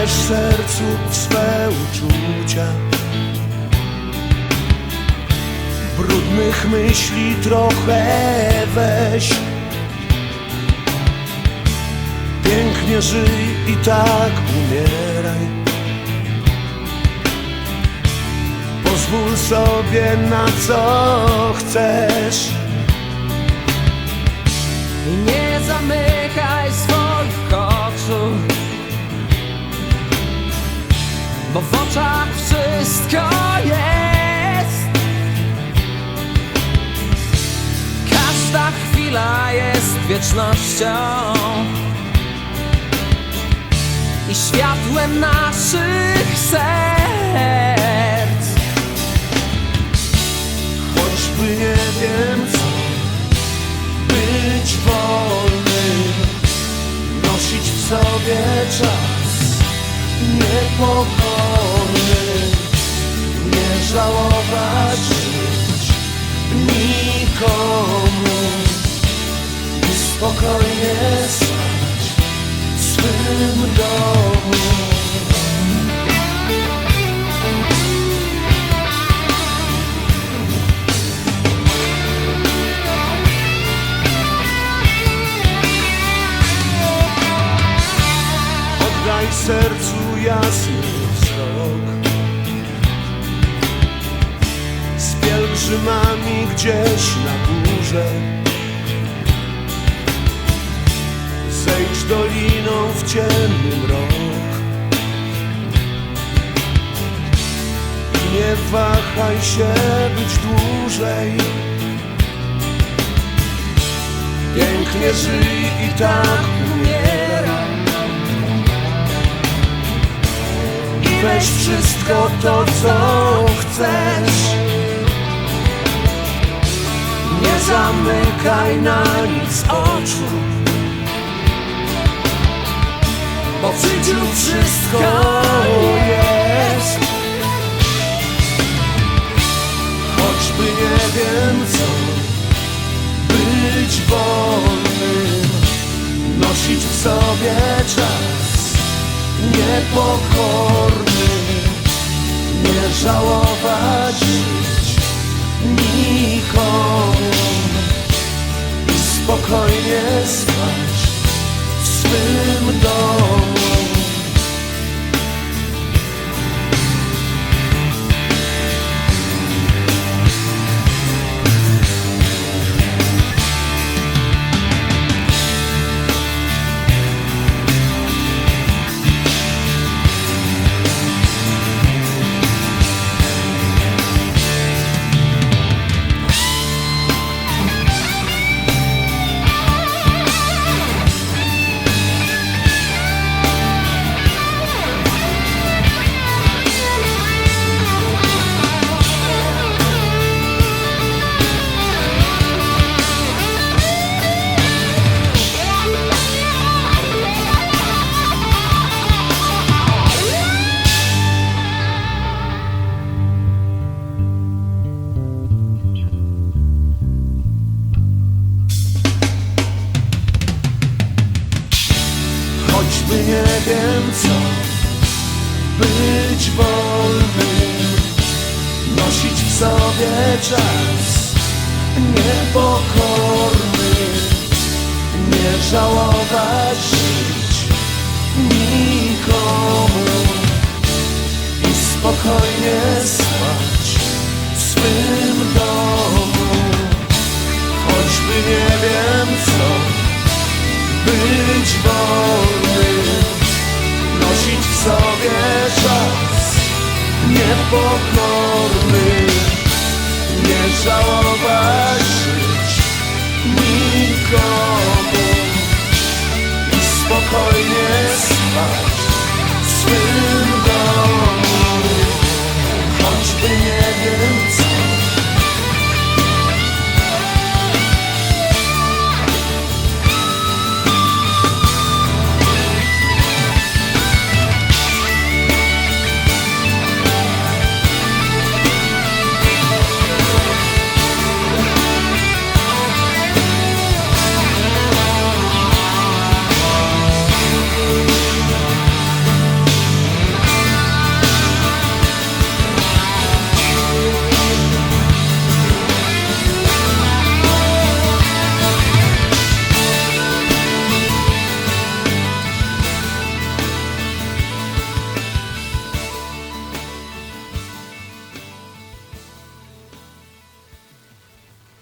Oddaję sercu swe uczucia. Brudnych myśli trochę weź. Pięknie żyj i tak umieraj. Pozwól sobie na co chcesz oczach wszystko jest. Każda chwila jest wiecznością. I światłem naszych serc. Choćby nie wiem co Być wolnym Nosić w sobie czas Niepokorny spokojnie spać W swym domu. Oddaj sercu jasny wzrok. Z pielgrzymami gdzieś na górze doliną w ciemny mrok nie wahaj się być dłużej. Pięknie żyj i tak umieraj I weź wszystko to, co chcesz. Nie zamykaj na nic oczu co. Być wolnym Nosić w sobie czas Niepokorny Nie żałować żyć Nikomu I spokojnie spać W swym domu Choćby nie wiem co. Być wolnym Nosić w sobie czas Niepokorny Nie żałować żyć Nikomu I spokojnie spać W swym domu. Choćby nie wiem co być wolnym, nosić w sobie czas niepokorny, nie żałować żyć